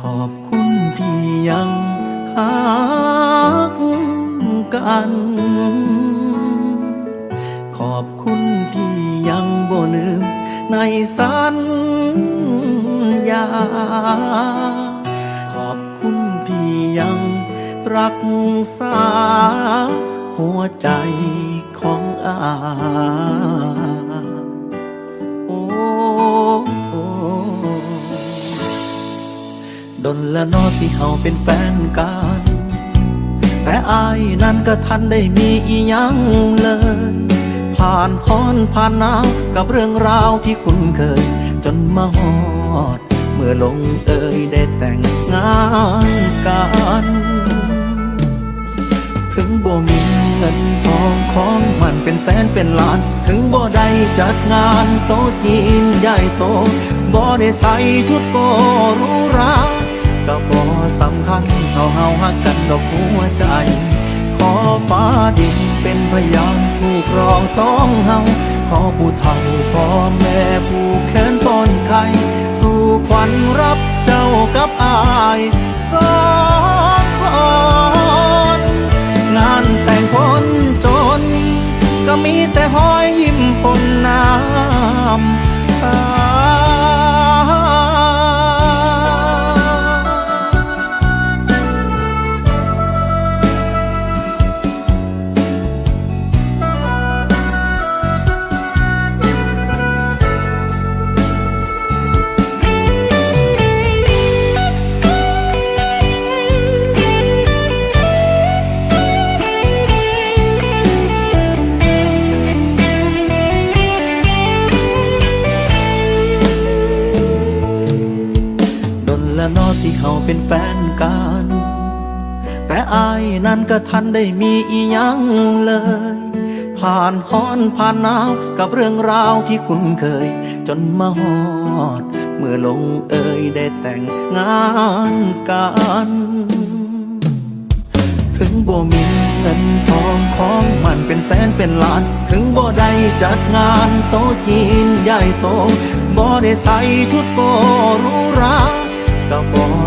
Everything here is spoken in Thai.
ขอบคุณที่ยังหากัน ขอบคุณที่ยังบ่ลืมในสัญญา ขอบคุณที่ยังรักษาหัวใจของอา นละนอที่เขาเป็นแฟนกัน แต่อายนั้นก็ทันได้มีอียังเลย ผ่านค้อนผ่านหนาวกับเรื่องราวที่คุ้นเคย จนมาฮอด เมื่อลงเอยได้แต่งงานกัน ถึงบ่มีเงินทองของมันเป็นแสนเป็นล้าน ถึงบ่ได้จัดงานโต๊ะจีนใหญ่โตบ่ได้ใส่ชุดโกรูหรา เป็นพยานผู้ครองสองเฮาขอผู้เฒ่าพ่อแม่ผู้แขนต้นไข่สู่ขวัญรับเจ้ากับอายสองคนงานแต่งคนจน ก็มีแต่หอยยิ้มปนน้ำ ที่เขาเป็นแฟนกัน แต่อายนั้นก็ทันได้มีอียังเลย ผ่านฮ้อนผ่านหนาวกับเรื่องราวที่คุ้นเคย จนมาฮอด เมื่อลงเอยได้แต่งงานกัน ถึงบ่มีเงินทองของมันเป็นแสนเป็นล้าน ถึงบ่ได้จัดงานโต๊ะจีนใหญ่โตบ่ได้ใส่ชุดโกรูหราก็บ่